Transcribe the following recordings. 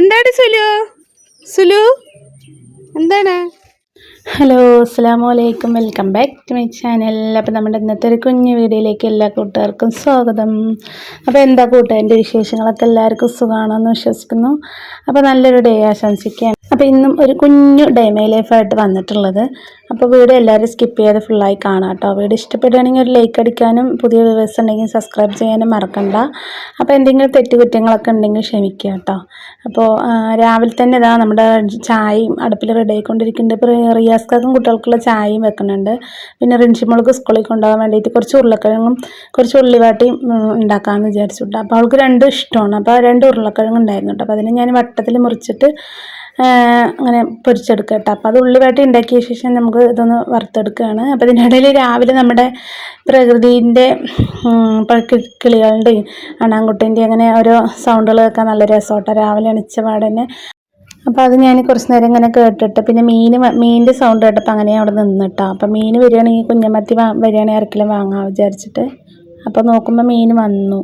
എന്താണ് സുലു? സുലു എന്താണ്? ഹലോ അസ്സാം വലൈക്കും welcome back to my channel. അപ്പോൾ നമ്മുടെ ഇന്നത്തെ ഒരു കുഞ്ഞു വീഡിയോയിലേക്ക് എല്ലാ കൂട്ടുകാർക്കും സ്വാഗതം. അപ്പോൾ എന്താ കൂട്ടുകാരന്റെ വിശേഷങ്ങളൊക്കെ എല്ലാവർക്കും സുഖമാണെന്ന് വിശ്വസിക്കുന്നു. അപ്പോൾ നല്ലൊരു ഡേ ആശംസിക്കുകയാണ്. അപ്പോൾ ഇന്നും ഒരു കുഞ്ഞു ഡേ മൈ ലൈഫായിട്ട് വന്നിട്ടുള്ളത്. അപ്പോൾ വീഡിയോ എല്ലാവരും സ്കിപ്പ് ചെയ്യാതെ ഫുള്ളായി കാണാം കേട്ടോ. വീഡിയോ ഇഷ്ടപ്പെടുകയാണെങ്കിൽ ഒരു ലൈക്ക് അടിക്കാനും പുതിയ വ്യൂവേഴ്സ് ഉണ്ടെങ്കിൽ സബ്സ്ക്രൈബ് ചെയ്യാനും മറക്കണ്ട. അപ്പോൾ എന്തെങ്കിലും തെറ്റുകുറ്റങ്ങളൊക്കെ ഉണ്ടെങ്കിൽ ക്ഷമിക്കുക കേട്ടോ. അപ്പോൾ രാവിലെ തന്നെ ഇതാ നമ്മുടെ ചായയും അടുപ്പിൽ റെഡി ആയിക്കൊണ്ടിരിക്കുന്നുണ്ട്. ഇപ്പോൾ റിയാസ്കാക്കും കുട്ടികൾക്കുള്ള ചായയും വെക്കുന്നുണ്ട്. പിന്നെ റിൻഷിമോൾക്ക് സ്കൂളിൽ കൊണ്ടുപോകാൻ വേണ്ടിയിട്ട് കുറച്ച് ഉരുളക്കിഴങ്ങും കുറച്ച് ഉള്ളിവാട്ടിയും ഉണ്ടാക്കാമെന്ന് വിചാരിച്ചു കേട്ടോ. അപ്പോൾ അവൾക്ക് രണ്ടും ഇഷ്ടമാണ്. അപ്പോൾ രണ്ട് ഉരുളക്കിഴങ്ങ് ഉണ്ടായിരുന്നു കേട്ടോ. അപ്പോൾ അതിനെ ഞാൻ വട്ടത്തിൽ മുറിച്ചിട്ട് അങ്ങനെ പൊരിച്ചെടുക്കുക കേട്ടോ. അപ്പോൾ അത് ഉള്ളിവാട്ടി ഉണ്ടാക്കിയ ശേഷം നമുക്ക് ഇതൊന്ന് വറുത്തെടുക്കുകയാണ്. അപ്പോൾ ഇതിനിടയിൽ രാവിലെ നമ്മുടെ പ്രകൃതിന്റെ കിളികളുടെയും അണാൻകുട്ടീന്റെയും അങ്ങനെ ഓരോ സൗണ്ടുകൾ കേൾക്കാൻ നല്ല രസമാട്ടോ. രാവിലെ എണിച്ച അപ്പോൾ അത് ഞാൻ കുറച്ച് നേരം ഇങ്ങനെ കേട്ടിട്ട് പിന്നെ മീൻ മീനിന്റെ സൗണ്ട് കേട്ടപ്പോൾ അങ്ങനെ അവിടെ നിന്നിട്ടോ. അപ്പോൾ മീൻ വരികയാണെങ്കിൽ കുഞ്ഞമത്തി വരികയാണെങ്കിൽ ആർക്കെങ്കിലും വാങ്ങാം വിചാരിച്ചിട്ട്. അപ്പോൾ നോക്കുമ്പോൾ മീൻ വന്നു.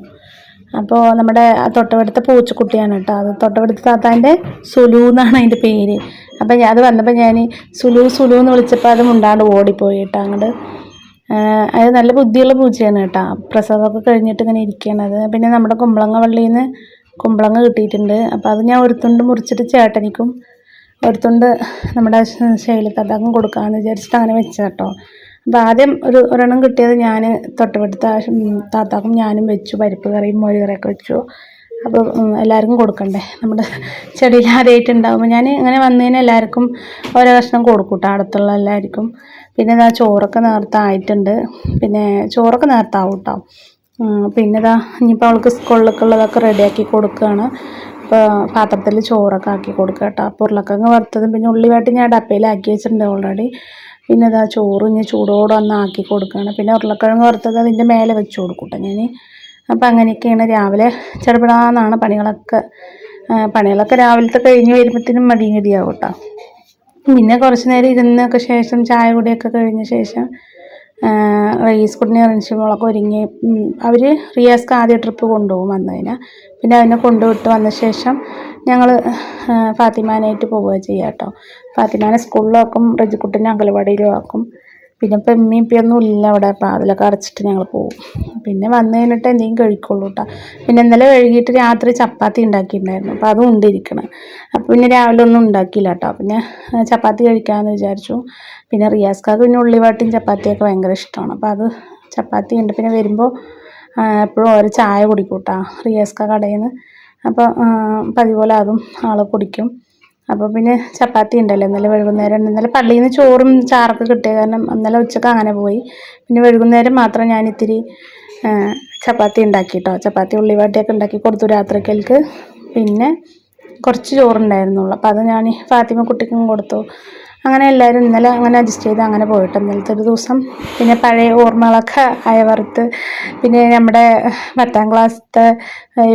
അപ്പോൾ നമ്മുടെ തൊട്ടടുത്ത പൂച്ചക്കുട്ടിയാണ് കേട്ടോ. അത് തൊട്ടടുത്ത താത്താന്റെ സുലു എന്നാണ് അതിന്റെ പേര്. അപ്പം ഞാൻ അത് വന്നപ്പോൾ ഞാൻ സുലു സുലു എന്ന് വിളിച്ചപ്പോൾ അത് മുണ്ടാണ്ട് ഓടിപ്പോയി കേട്ടോ അങ്ങോട്ട് അത് നല്ല ബുദ്ധിയുള്ള പൂച്ചയാണ് കേട്ടോ. പ്രസവമൊക്കെ കഴിഞ്ഞിട്ട് ഇങ്ങനെ ഇരിക്കുകയാണ് അത്. പിന്നെ നമ്മുടെ കുമ്പളങ്ങ വള്ളിയിൽ നിന്ന് കുമ്പളങ്ങ കിട്ടിയിട്ടുണ്ട്. അപ്പോൾ അത് ഞാൻ ഒരുത്തുണ്ട് തുണ്ട് മുറിച്ചിട്ട് ചേട്ടനിക്കും ഒരുത്തുണ്ട് തുണ്ട് നമ്മുടെ ശൈലത്താത്താക്കും കൊടുക്കാമെന്ന് വിചാരിച്ചിട്ട് അങ്ങനെ വെച്ചത് കേട്ടോ. അപ്പോൾ ആദ്യം ഒരു ഒരെണ്ണം കിട്ടിയത് ഞാൻ തൊട്ടപ്പെടുത്ത താത്താക്കും ഞാനും വെച്ചു. പരിപ്പ് കറിയും മോര് കറിയൊക്കെ വെച്ചു. അപ്പോൾ എല്ലാവർക്കും കൊടുക്കണ്ടേ? നമ്മുടെ ചെടിയിൽ ആദ്യമായിട്ട് ഉണ്ടാകുമ്പോൾ ഞാൻ ഇങ്ങനെ വന്നതിന് എല്ലാവർക്കും ഓരോ കഷ്ണം കൊടുക്കും കേട്ടോ അടുത്തുള്ള എല്ലാവർക്കും. പിന്നെ ഇതാ ചോറൊക്കെ നേരത്തെ ആയിട്ടുണ്ട് പിന്നെ ചോറൊക്കെ നേർത്താവും കേട്ടോ പിന്നെ ഇതാ ഇനിയിപ്പോൾ അവൾക്ക് സ്കൂളിലൊക്കെ ഉള്ളതൊക്കെ റെഡിയാക്കി കൊടുക്കുകയാണ് ഇപ്പോൾ പാത്രത്തിൽ ചോറൊക്കെ ആക്കി കൊടുക്കുക കേട്ടോ അപ്പോൾ ഉരുളക്കിഴങ്ങ് വറുത്തതും പിന്നെ ഉള്ളിവായിട്ട് ഞാൻ ഡപ്പയിലാക്കി വെച്ചിട്ടുണ്ട് ഓൾറെഡി. പിന്നെ ഇതാ ചോറ് ഇനി ചൂടോടെ ഒന്ന് ആക്കി കൊടുക്കുകയാണ്. പിന്നെ ഉരുളക്കിഴങ്ങ് വറുത്തത് അതിന്റെ മേലെ വെച്ച് കൊടുക്കും ഞാൻ അപ്പം അങ്ങനെയൊക്കെയാണ് രാവിലെ ചെറുപിടാന്നാണ് പണികളൊക്കെ പണികളൊക്കെ രാവിലത്തെ കഴിഞ്ഞ് വരുമ്പോഴത്തേനും മടിയും കടിയാവും കേട്ടോ. പിന്നെ കുറച്ച് നേരം ഇരുന്നൊക്കെ ശേഷം ചായ കൂടിയൊക്കെ കഴിഞ്ഞ ശേഷം റീസ് കുട്ടിനെ റിൻഷിമോളൊക്കെ ഒരുങ്ങി. അവർ റിയാസ്ക്ക് ആദ്യ ട്രിപ്പ് കൊണ്ടുപോകും വന്നതിന്. പിന്നെ അതിനെ കൊണ്ടുവിട്ട് വന്ന ശേഷം ഞങ്ങൾ ഫാത്തിമാനായിട്ട് പോവുക ചെയ്യുക കേട്ടോ ഫാത്തിമാനെ സ്കൂളിലാക്കും റജിക്കുട്ടിനെ അങ്കലവാടിയിലും ആക്കും. പിന്നെ ഇപ്പം എമ്മയും ഇപ്പൊന്നും ഇല്ല അവിടെ അപ്പം അതിലൊക്കെ അടച്ചിട്ട് ഞങ്ങൾ പോകും പിന്നെ വന്നു കഴിഞ്ഞിട്ട് എന്തെങ്കിലും കഴിക്കുള്ളൂ കേട്ടോ പിന്നെ ഇന്നലെ വൈകിട്ട് രാത്രി ചപ്പാത്തി ഉണ്ടാക്കിയിട്ടുണ്ടായിരുന്നു. അപ്പോൾ അതും ഉണ്ടിരിക്കണം അപ്പോൾ പിന്നെ രാവിലെ ഒന്നും ഉണ്ടാക്കിയില്ല കേട്ടോ പിന്നെ ചപ്പാത്തി കഴിക്കാമെന്ന് വിചാരിച്ചു. പിന്നെ റിയാസ്കാർക്ക് പിന്നെ ഉള്ളിവാട്ടിയും ചപ്പാത്തിയൊക്കെ ഭയങ്കര ഇഷ്ടമാണ്. അപ്പോൾ അത് ചപ്പാത്തി ഉണ്ട്. പിന്നെ വരുമ്പോൾ എപ്പോഴും ഓരോ ചായ കുടിക്കും കേട്ടോ റിയാസ്ക കടയിൽ നിന്ന് അപ്പോൾ പതിപോലെ അതും ആൾ കുടിക്കും. അപ്പോൾ പിന്നെ ചപ്പാത്തി ഉണ്ടല്ലോ. ഇന്നലെ വൈകുന്നേരം ഇന്നലെ പള്ളിയിൽ നിന്ന് ചോറും ചാറൊക്കെ കിട്ടിയ കാരണം ഇന്നലെ ഉച്ചയ്ക്ക് അങ്ങനെ പോയി. പിന്നെ വൈകുന്നേരം മാത്രം ഞാൻ ഇത്തിരി ചപ്പാത്തി ഉണ്ടാക്കി കേട്ടോ ചപ്പാത്തി ഉള്ളിവാട്ടിയൊക്കെ ഉണ്ടാക്കി കൊടുത്തു രാത്രിക്കൽക്ക്. പിന്നെ കുറച്ച് ചോറുണ്ടായിരുന്നുള്ളൂ. അപ്പോൾ അത് ഞാൻ ഫാത്തിമ കുട്ടിക്കും കൊടുത്തു. അങ്ങനെ എല്ലാവരും ഇന്നലെ അങ്ങനെ അഡ്ജസ്റ്റ് ചെയ്ത് അങ്ങനെ പോയിട്ട് ഇന്നലത്തെ ഒരു ദിവസം. പിന്നെ പഴയ ഓർമ്മകളൊക്കെ അയവറുത്ത് പിന്നെ നമ്മുടെ പത്താം ക്ലാസ്സത്തെ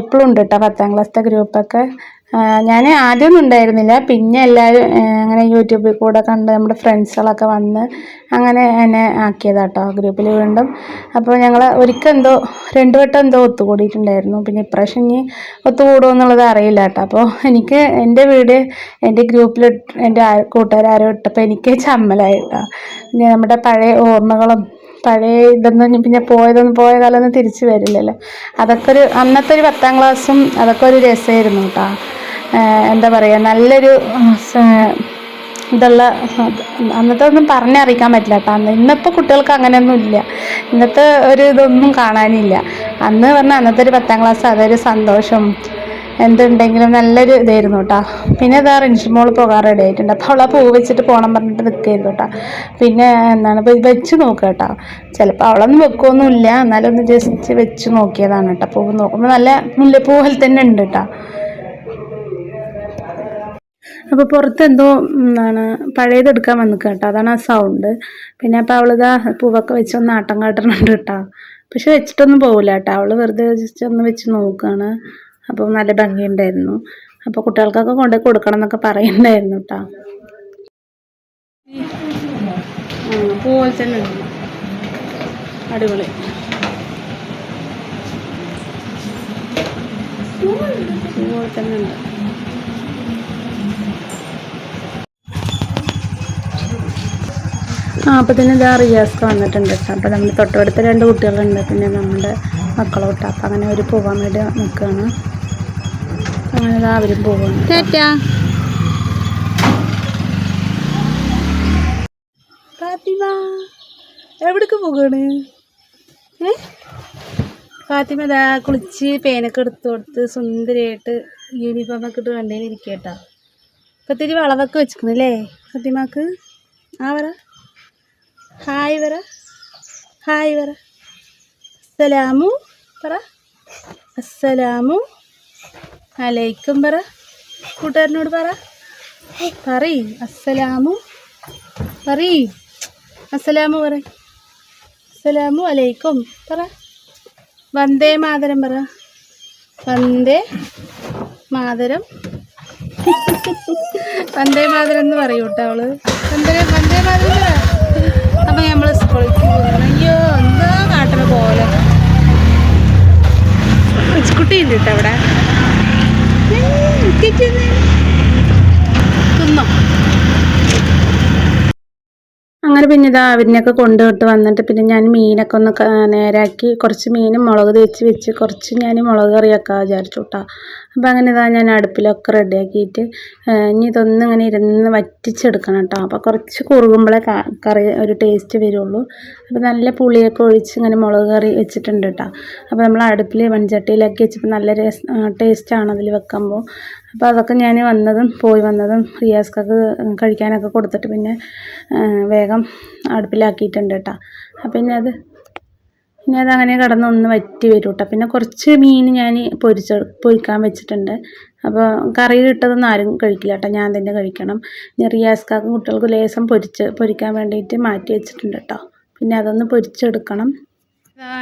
ഇപ്പോഴും ഉണ്ട് കേട്ടോ പത്താം ക്ലാസ്സത്തെ ഗ്രൂപ്പൊക്കെ. ഞാൻ ആദ്യമൊന്നും ഉണ്ടായിരുന്നില്ല. പിന്നെ എല്ലാവരും അങ്ങനെ യൂട്യൂബിൽ കൂടെ കണ്ട് നമ്മുടെ ഫ്രണ്ട്സുകളൊക്കെ വന്ന് അങ്ങനെ എന്നെ ആക്കിയതാട്ടോ ഗ്രൂപ്പിൽ വീണ്ടും. അപ്പോൾ ഞങ്ങൾ ഒരിക്കൽ എന്തോ രണ്ടു വട്ടം എന്തോ ഒത്തുകൂടിയിട്ടുണ്ടായിരുന്നു. പിന്നെ ഇപ്രാവശ്യം ഇനി ഒത്തുകൂടുമോ എന്നുള്ളത് അറിയില്ല കേട്ടോ അപ്പോൾ എനിക്ക് എന്റെ വീട് എന്റെ ഗ്രൂപ്പിൽ എന്റെ കൂട്ടുകാരും ഇട്ടപ്പോൾ എനിക്ക് ചമ്മലായി പിന്നെ നമ്മുടെ പഴയ ഓർമ്മകളും പഴയ ഇതൊന്നും പിന്നെ പോയതൊന്നും പോയ കാലമൊന്നും തിരിച്ചു വരില്ലല്ലോ. അതൊക്കെ ഒരു അന്നത്തെ ഒരു പത്താം ക്ലാസ്സും അതൊക്കെ ഒരു രസമായിരുന്നു കേട്ടോ. എന്താ പറയുക നല്ലൊരു ഇതുള്ള അന്നത്തെ ഒന്നും പറഞ്ഞറിയിക്കാൻ പറ്റില്ല കേട്ടോ. അന്ന് ഇന്നിപ്പോൾ കുട്ടികൾക്ക് അങ്ങനെയൊന്നും ഇല്ല. ഇന്നത്തെ ഒരു ഇതൊന്നും കാണാനില്ല. അന്ന് പറഞ്ഞാൽ അന്നത്തെ ഒരു പത്താം ക്ലാസ് അതൊരു സന്തോഷം. എന്തുണ്ടെങ്കിലും നല്ലൊരു ഇതായിരുന്നു കേട്ടോ. പിന്നെ ഇതാ റിൻഷിമോൾ പോകാൻ റെഡി ആയിട്ടുണ്ട്. അപ്പോൾ അവളെ പൂ വെച്ചിട്ട് പോകണം പറഞ്ഞിട്ട് നിൽക്കായിരുന്നു കേട്ടോ. പിന്നെ എന്താണ് ഇപ്പോൾ വെച്ച് നോക്കുക കേട്ടോ. ചിലപ്പോൾ അവളൊന്നും വെക്കുമൊന്നുമില്ല എന്നാലും ഒന്ന് ജസ്റ്റ് വെച്ച് നോക്കിയതാണ് കേട്ടോ. പൂവ് നോക്കുമ്പോൾ നല്ല മുല്ലപ്പൂ പോലെ തന്നെ ഉണ്ട് കേട്ടോ. അപ്പോൾ പുറത്ത് എന്തോ എന്താണ് പഴയതെടുക്കാൻ വന്നു കേട്ടോ അതാണ് ആ സൗണ്ട് പിന്നെ അപ്പോൾ അവളിതാ പൂവൊക്കെ വെച്ച് ഒന്ന് ആട്ടം കാട്ടുന്നുണ്ട് കേട്ടോ. പക്ഷെ വെച്ചിട്ടൊന്നും പോകില്ല കേട്ടോ. അവൾ വെറുതെ ജസ്റ്റ് ഒന്ന് വെച്ച് നോക്കുകയാണ് അപ്പോൾ നല്ല ഭംഗിയുണ്ടായിരുന്നു. അപ്പോൾ കുട്ടികൾക്കൊക്കെ കൊണ്ട് കൊടുക്കണം എന്നൊക്കെ പറയുന്നുണ്ടായിരുന്നു കേട്ടോ. തന്നെ അടിപൊളി. പൂവ് തന്നെ ഉണ്ട്. ആ അപ്പോൾ തന്നെ ഇതാ റിയാസ്ക്ക് വന്നിട്ടുണ്ട് കേട്ടോ അപ്പോൾ നമ്മൾ തൊട്ടടുത്ത രണ്ട് കുട്ടികളുണ്ട്. പിന്നെ നമ്മുടെ മക്കളെ വിട്ട അപ്പം അങ്ങനെ അവർ പോകാൻ വേണ്ടി നിൽക്കുകയാണ് അങ്ങനെ ഇതാ അവരും ഫാത്തിമ എവിടേക്ക് പോകാണ്? ഏ? ഫാത്തിമ ഇതാ കുളിച്ച് പേനൊക്കെ എടുത്തു കൊടുത്ത് സുന്ദരിയായിട്ട് യൂണിഫോമൊക്കെ ഇട്ട് വണ്ടിയിൽ ഇരിക്കട്ടോ ഇപ്പം ഇത്തിരി വളവൊക്കെ വെച്ചിക്കണല്ലേ ഫാത്തിമാക്ക്? ആ പറ. ഹായ് പറ ഹായ് പറ അസ്സലാമു പറ. അസ്സലാമു അലൈക്കും പറ. കൂട്ടുകാരനോട് പറ. പറയ്. അസ്സലാമു പറയ്. അസ്സലാമു പറ അസ്സലാമു അലൈക്കും പറ. വന്ദേ മാതരം പറ. വന്ദേ മാതരം. വന്ദേ മാതരം എന്ന് പറയൂട്ടോ അവൾ. വന്ദേ വന്ദേ മാതരം പറ അപ്പൊ നമ്മൾ സ്കൂളിലേക്ക് പോകണം അയ്യോ എന്താ കാട്ടണ പോലെ കുട്ടി ഉണ്ട് കേട്ടോ അവിടെ ഉം, ചേച്ചി ഒന്ന് തിന്നോ അങ്ങനെ പിന്നെ ഇതാ അവരിനൊക്കെ കൊണ്ടുവിട്ട് വന്നിട്ട് പിന്നെ ഞാൻ മീനൊക്കെ ഒന്ന് നേരാക്കി കുറച്ച് മീനും മുളക് തേച്ച് വെച്ച് കുറച്ച് ഞാൻ മുളക് കറിയൊക്കെ വിചാരിച്ചു കേട്ടോ അപ്പം അങ്ങനെ ഇതാ ഞാൻ അടുപ്പിലൊക്കെ റെഡിയാക്കിയിട്ട് ഇനി ഇതൊന്നും ഇങ്ങനെ ഇരുന്ന് വറ്റിച്ചെടുക്കണം കേട്ടോ അപ്പോൾ കുറച്ച് കുറുകുമ്പോഴേ കറി ഒരു ടേസ്റ്റ് വരുള്ളൂ. അപ്പോൾ നല്ല പുളിയൊക്കെ ഒഴിച്ച് ഇങ്ങനെ മുളക് കറി വെച്ചിട്ടുണ്ട് കേട്ടോ അപ്പോൾ നമ്മൾ അടുപ്പിൽ മൺചട്ടിയിലൊക്കെ വെച്ചപ്പോൾ നല്ല ടേസ്റ്റാണ് അതിൽ വെക്കുമ്പോൾ അപ്പോൾ അതൊക്കെ ഞാൻ വന്നതും പോയി വന്നതും റിയാസ്ക്കൊക്കെ കഴിക്കാനൊക്കെ കൊടുത്തിട്ട് പിന്നെ വേഗം അടുപ്പിലാക്കിയിട്ടുണ്ട് കേട്ടോ. അപ്പം പിന്നെ അത് പിന്നെ അതങ്ങനെ കിടന്ന് ഒന്ന് വറ്റി വരും കേട്ടോ. പിന്നെ കുറച്ച് മീൻ ഞാൻ പൊരിച്ച പൊരിക്കാൻ വെച്ചിട്ടുണ്ട്. അപ്പോൾ കറി ഇട്ടതൊന്നും ആരും കഴിക്കില്ല കേട്ടോ. ഞാൻ തന്നെ കഴിക്കണം. ഇനി റിയാസ്കാക്കും കുട്ടികൾക്ക് ലേസം പൊരിച്ച് പൊരിക്കാൻ വേണ്ടിയിട്ട് മാറ്റി വെച്ചിട്ടുണ്ട് കേട്ടോ. പിന്നെ അതൊന്ന് പൊരിച്ചെടുക്കണം.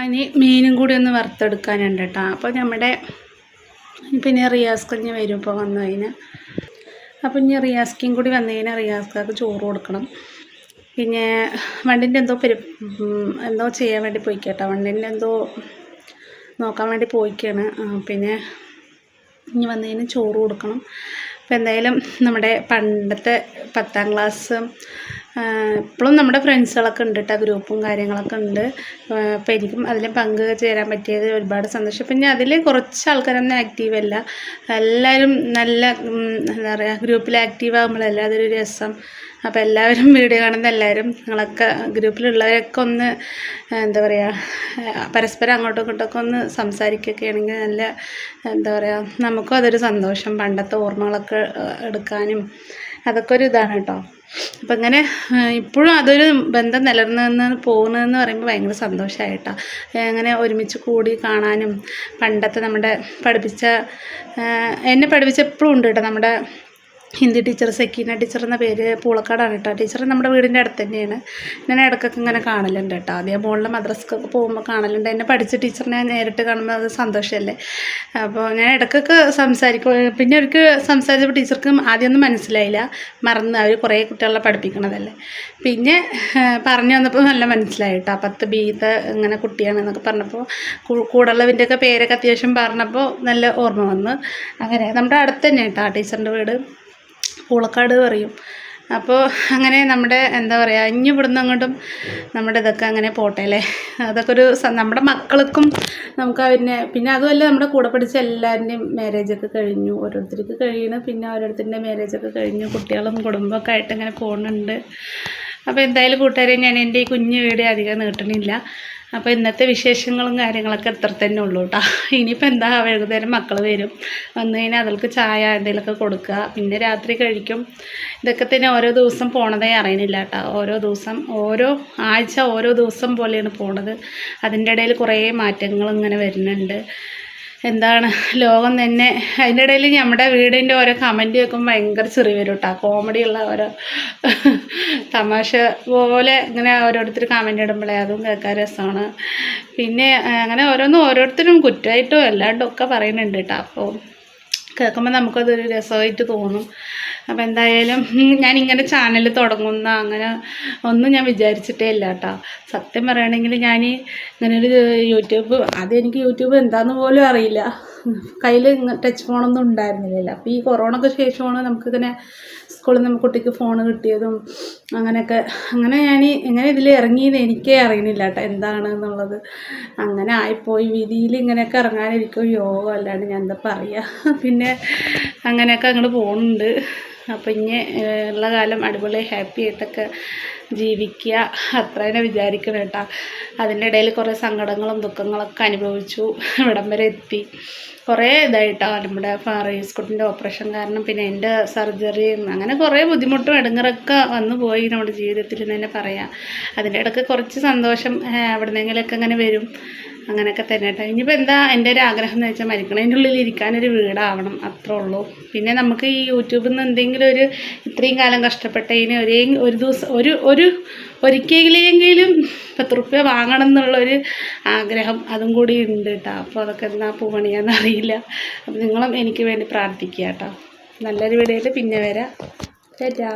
ഇനി മീനും കൂടി ഒന്ന് വറുത്തെടുക്കാനുണ്ട് കേട്ടോ. അപ്പോൾ നമ്മുടെ പിന്നെ റിയാസ് കുഞ്ഞ് വരും ഇപ്പോൾ വന്നു കഴിഞ്ഞാൽ അപ്പം ഇനി റിയാസ്ക്കും കൂടി വന്നു കഴിഞ്ഞാൽ റിയാസ്കാർക്ക് ചോറ് കൊടുക്കണം. പിന്നെ വണ്ടിന്റെ എന്തോ പെരു എന്തോ ചെയ്യാൻ വേണ്ടി പോയി കേട്ടോ വണ്ടിന്റെ എന്തോ നോക്കാൻ വേണ്ടി പോയിക്കാണ്. പിന്നെ ഇനി വന്നു കഴിഞ്ഞാൽ ചോറ് കൊടുക്കണം. അപ്പോൾ എന്തായാലും നമ്മുടെ പണ്ടത്തെ പത്താം ക്ലാസ് ഇപ്പോഴും നമ്മുടെ ഫ്രണ്ട്സുകളൊക്കെ ഉണ്ട് കേട്ടോ ഗ്രൂപ്പും കാര്യങ്ങളൊക്കെ ഉണ്ട്. അപ്പോൾ എനിക്കും അതിൽ പങ്ക് ചേരാൻ പറ്റിയത് ഒരുപാട് സന്തോഷം. പിന്നെ അതിൽ കുറച്ച് ആൾക്കാരൊന്നും ആക്റ്റീവ് അല്ല. എല്ലാവരും നല്ല എന്താ പറയുക ഗ്രൂപ്പിൽ ആക്റ്റീവ് ആകുമ്പോഴല്ല അതൊരു രസം. അപ്പോൾ എല്ലാവരും വീഡിയോ കാണുന്ന എല്ലാവരും നിങ്ങളൊക്കെ ഗ്രൂപ്പിലുള്ളവരൊക്കെ ഒന്ന് എന്താ പറയുക പരസ്പരം അങ്ങോട്ടും ഇങ്ങോട്ടൊക്കെ ഒന്ന് സംസാരിക്കുകയൊക്കെ ആണെങ്കിൽ നല്ല എന്താ പറയുക നമുക്കും അതൊരു സന്തോഷം. പണ്ടത്തെ ഓർമ്മകളൊക്കെ എടുക്കാനും അതൊക്കെ ഒരു ഇതാണ് കേട്ടോ. അപ്പം അങ്ങനെ ഇപ്പോഴും അതൊരു ബന്ധം നിലനിന്ന് പോകുന്നതെന്ന് പറയുമ്പോൾ ഭയങ്കര സന്തോഷമായിട്ടാണ് അങ്ങനെ ഒരുമിച്ച് കൂടി കാണാനും പണ്ടത്തെ നമ്മുടെ പഠിപ്പിച്ച എന്നെ പഠിപ്പിച്ച എപ്പോഴും ഉണ്ട് കേട്ടോ നമ്മുടെ ഹിന്ദി ടീച്ചർ സെക്കീന ടീച്ചർ എന്ന പേര് പൂളക്കാടാണ് കേട്ടോ. ടീച്ചർ നമ്മുടെ വീടിന്റെ അടുത്ത് തന്നെയാണ്. ഞാൻ ഇടയ്ക്കൊക്കെ ഇങ്ങനെ കാണലുണ്ട് കേട്ടോ. ആദ്യം മോളിലെ മദ്രസക്കൊക്കെ പോകുമ്പോൾ കാണലുണ്ട്. എന്നെ പഠിച്ച ടീച്ചറിനെ നേരിട്ട് കാണുമ്പോൾ അത് സന്തോഷമല്ലേ? അപ്പോൾ ഞാൻ ഇടയ്ക്കൊക്കെ സംസാരിക്കും. പിന്നെ അവർക്ക് സംസാരിച്ചപ്പോൾ ടീച്ചർക്ക് ആദ്യമൊന്നും മനസ്സിലായില്ല. മറന്ന് അവർ കുറേ കുട്ടികളെ പഠിപ്പിക്കണതല്ലേ. പിന്നെ പറഞ്ഞു വന്നപ്പോൾ നല്ല മനസ്സിലായി കേട്ടോ. പത്ത് ബീത്തെ ഇങ്ങനെ കുട്ടിയാണെന്നൊക്കെ പറഞ്ഞപ്പോൾ കൂ- കൂടുള്ളവന്റെയൊക്കെ പേരൊക്കെ അത്യാവശ്യം പറഞ്ഞപ്പോൾ നല്ല ഓർമ്മ വന്ന്. അങ്ങനെ നമ്മുടെ അടുത്ത് തന്നെ കേട്ടോ ടീച്ചറിന്റെ വീട്. പൂളക്കാട് പറയും. അപ്പോൾ അങ്ങനെ നമ്മുടെ എന്താ പറയുക ഇനി ഇവിടുന്ന് അങ്ങോട്ടും നമ്മുടെ ഇതൊക്കെ അങ്ങനെ പോട്ടെ അല്ലേ? അതൊക്കെ ഒരു നമ്മുടെ മക്കൾക്കും നമുക്ക് അവരിനെ പിന്നെ അതുമല്ല നമ്മുടെ കൂടെ പഠിച്ച എല്ലാവരുടെയും മാരേജൊക്കെ കഴിഞ്ഞു. ഓരോരുത്തർക്ക് കഴിയണം പിന്നെ ഓരോരുത്തരുടെ മാരേജൊക്കെ കഴിഞ്ഞു. കുട്ടികളും കുടുംബമൊക്കെ ആയിട്ട് ഇങ്ങനെ പോകുന്നുണ്ട് അപ്പോൾ എന്തായാലും കൂട്ടുകാരെ ഞാൻ എന്റെ ഈ കുഞ്ഞു വീട് അധികം നീട്ടണില്ല. അപ്പോൾ ഇന്നത്തെ വിശേഷങ്ങളും കാര്യങ്ങളൊക്കെ ഇത്ര തന്നെ ഉള്ളൂ കേട്ടോ. ഇനിയിപ്പോൾ എന്താ വൈകുന്നേരം മക്കൾ വരും. വന്നു കഴിഞ്ഞാൽ അതിൽക്ക് ചായ എന്തെങ്കിലുമൊക്കെ കൊടുക്കുക. പിന്നെ രാത്രി കഴിക്കും. ഇതൊക്കെ തന്നെ ഓരോ ദിവസം പോണതേ അറിയണില്ല കേട്ടോ. ഓരോ ദിവസം ഓരോ ആഴ്ച ഓരോ ദിവസം പോലെയാണ് പോണത്. അതിന്റെ ഇടയിൽ കുറേ മാറ്റങ്ങൾ ഇങ്ങനെ വരുന്നുണ്ട്. എന്താണ്? ലോകം തന്നെ അതിന്റെ ഇടയിൽ നമ്മുടെ വീടിന്റെ ഓരോ കമന്റ് കേൾക്കുമ്പോൾ ഭയങ്കര ചെറിയ വരും കേട്ടോ കോമഡിയുള്ള ഓരോ തമാശ പോലെ ഇങ്ങനെ ഓരോരുത്തർ കമന്റ് ഇടുമ്പോഴേ അതും കേൾക്കാൻ രസമാണ് പിന്നെ അങ്ങനെ ഓരോന്നും ഓരോരുത്തരും കുറ്റമായിട്ടും അല്ലാണ്ടും ഒക്കെ പറയുന്നുണ്ട് കേട്ടോ അപ്പോൾ കേൾക്കുമ്പോൾ നമുക്കതൊരു രസമായിട്ട് തോന്നും. അപ്പോൾ എന്തായാലും ഞാൻ ഇങ്ങനെ ചാനൽ തുടങ്ങുന്ന അങ്ങനെ ഒന്നും ഞാൻ വിചാരിച്ചിട്ടേ ഇല്ല കേട്ടോ സത്യം പറയുകയാണെങ്കിൽ ഞാൻ ഇങ്ങനെ ഒരു യൂട്യൂബ് ആദ്യം എനിക്ക് യൂട്യൂബ് എന്താണെന്ന് പോലും അറിയില്ല. കയ്യിൽ ടച്ച് ഫോണൊന്നും ഉണ്ടായിരുന്നില്ല. അപ്പോൾ ഈ കൊറോണയ്ക്ക് ശേഷമാണ് നമുക്കിങ്ങനെ സ്കൂളിൽ നിന്ന് കുട്ടിക്ക് ഫോൺ കിട്ടിയതും അങ്ങനെയൊക്കെ. അങ്ങനെ ഞാൻ ഇങ്ങനെ ഇതിൽ ഇറങ്ങിയെന്ന് എനിക്കേ അറിയണില്ല കേട്ടോ എന്താണ് എന്നുള്ളത്. അങ്ങനെ ആയിപ്പോയി. വിധിയിൽ ഇങ്ങനെയൊക്കെ ഇറങ്ങാനിരിക്കും യോഗം അല്ലാണ്ട് ഞാൻ എന്താ പറയുക പിന്നെ അങ്ങനെയൊക്കെ അങ്ങോട്ട് പോകുന്നുണ്ട് അപ്പം ഇനി ഉള്ള കാലം അടിപൊളി ഹാപ്പി ആയിട്ടൊക്കെ ജീവിക്കുക അത്ര തന്നെ വിചാരിക്കണം കേട്ടോ. അതിന്റെ ഇടയിൽ കുറേ സങ്കടങ്ങളും ദുഃഖങ്ങളൊക്കെ അനുഭവിച്ചു. ഇവിടം വരെ എത്തി. കുറേ ഇതായിട്ടോ. നമ്മുടെ ഫാറീസ്കുട്ടിന്റെ ഓപ്പറേഷൻ കാരണം പിന്നെ എന്റെ സർജറിയും അങ്ങനെ കുറേ ബുദ്ധിമുട്ടും ഇടങ്ങറൊക്കെ വന്നു പോയി നമ്മുടെ ജീവിതത്തിൽ എന്ന് തന്നെ പറയാം. അതിന്റെ ഇടയ്ക്ക് കുറച്ച് സന്തോഷം എവിടെ നിന്നെങ്കിലൊക്കെ അങ്ങനെ വരും. അങ്ങനെയൊക്കെ തന്നെ കേട്ടോ. ഇനിയിപ്പോൾ എന്താ എന്റെ ഒരു ആഗ്രഹം എന്ന് വെച്ചാൽ മരിക്കണതിന്റെ ഉള്ളിൽ ഇരിക്കാനൊരു വീടാവണം അത്രേ ഉള്ളൂ. പിന്നെ നമുക്ക് ഈ യൂട്യൂബിൽ നിന്ന് എന്തെങ്കിലും ഒരു ഇത്രയും കാലം കഷ്ടപ്പെട്ടതിന് ഒരേ ഒരു ദിവസം ഒരു ഒരു ഒരിക്കലെങ്കിലും പത്ത് റുപ്യ വാങ്ങണം എന്നുള്ളൊരു ആഗ്രഹം അതും കൂടി ഉണ്ട് കേട്ടോ. അപ്പോൾ അതൊക്കെ എന്നാ പൂവണിയാന്ന് അറിയില്ല. അപ്പോൾ നിങ്ങളും എനിക്ക് വേണ്ടി പ്രാർത്ഥിക്കുക കേട്ടോ. നല്ലൊരു വീഡിയോയിൽ പിന്നെ വരാം. ചേട്ടാ